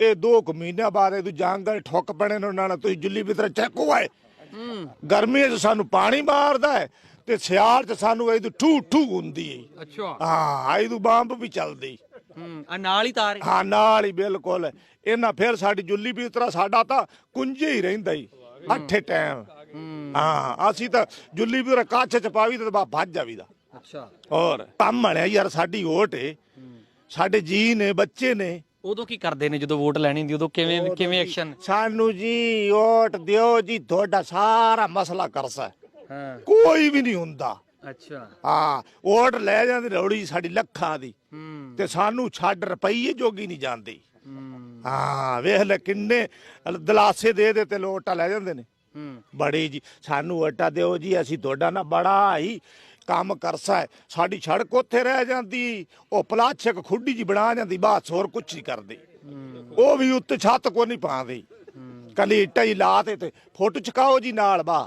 ਇਹ ਦੋ ਕੁ ਮਹੀਨਿਆਂ ਬਾਅਦ ਇਹ ਜੰਗਲ ਠੁੱਕ ਪਣੇ ਨੇ ਨਾਲ ਤੁਸੀਂ ਜੁੱਲੀ ਬਿਤਰ ਚੱਕੋ ਆਏ ਗਰਮੀਆਂ 'ਚ ਸਾਨੂੰ ਪਾਣੀ ਮਾਰਦਾ ਹੈ ਤੇ ਸਿਆਲ 'ਚ ਸਾਨੂੰ ਇਹਦੀ ਠੂ ਠੂ ਹੁੰਦੀ ਹੈ ਅੱਛਾ। ਹਾਂ ਇਹਦੂ ਬੰਬ ਵੀ ਚੱਲਦੀ ਹੂੰ ਆ ਨਾਲ ਹੀ ਤਾਰ ਹਾਂ ਨਾਲ ਹੀ ਬਿਲਕੁਲ। ਇਹਨਾਂ ਫਿਰ ਸਾਡੀ ਜੁੱਲੀ ਵੀ ਉਤਰਾ ਸਾਡਾ ਤਾਂ ਕੁੰਝੇ ਹੀ ਰਹਿੰਦਾ ਹੀ ਅੱਠੇ ਟਾਈਮ। ਹੂੰ। ਅਸੀਂ ਤਾਂ ਜੁੱਲੀ ਵੀ ਕੱਛ ਚ ਪਾਵੀ ਤੇ ਭੱਜ ਜਾਵੀਦਾ। ਅੱਛਾ। ਹੋਰ ਕੰਮ ਬਣਿਆ ਯਾਰ ਸਾਡੀ ਓਟ ਏ। ਸਾਡੇ ਜੀ ਨੇ ਬੱਚੇ ਨੇ ਉਦੋਂ ਕੀ ਕਰਦੇ ਨੇ ਜਦੋਂ ਵੋਟ ਲੈਣੀ ਹੁੰਦੀ ਉਦੋਂ ਕਿਵੇਂ ਕਿਵੇਂ ਐਕਸ਼ਨ ਸਾਨੂੰ ਜੀ ਓਟ ਦਿਓ ਜੀ ਤੁਹਾਡਾ ਸਾਰਾ ਮਸਲਾ ਕਰਸਾ ਹਾਂ। ਕੋਈ ਵੀ ਨਹੀਂ ਹੁੰਦਾ। ਅੱਛਾ। ਹਾਂ ਓਟ ਲੈ ਜਾਂਦੀ ਰੌੜੀ ਸਾਡੀ ਲੱਖਾਂ ਦੀ। ਹੂੰ। ਤੇ ਸਾਨੂੰ ਛੱਡ ਰੁਪਈਏ ਜੋਗੀ ਨਹੀਂ ਜਾਂਦੀ। ਹੂੰ। ਹਾਂ ਵੇਖ ਲੈ ਕਿੰਨੇ ਦਲਾਸੇ ਦੇ ਦੇ ਤੇ ਲੋਟਾ ਲੈ ਜਾਂਦੇ ਨੇ। ਹੂੰ। ਬੜੀ ਜੀ ਸਾਨੂੰ ਆਟਾ ਦਿਓ ਜੀ ਅਸੀਂ ਤੁਹਾਡਾ ਨਾ ਬੜਾ ਹੀ ਕੰਮ ਕਰਸਾ ਹੈ। ਸਾਡੀ ਸੜਕ ਉੱਥੇ ਰਹਿ ਜਾਂਦੀ। ਉਹ ਪਲਾਛਕ ਖੁੱਡੀ ਜੀ ਬਣਾ ਜਾਂਦੀ ਬਾਤ ਹੋਰ ਕੁਛ ਨਹੀਂ ਕਰਦੇ। ਉਹ ਵੀ ਉੱਤੇ ਛੱਤ ਕੋ ਨਹੀਂ ਪਾਉਂਦੇ। ਕਲੀ ਇੱਟਾਂ ਹੀ ਲਾ ਤੇ ਫੋਟੋ ਚਕਾਓ ਜੀ ਨਾਲ ਬਾ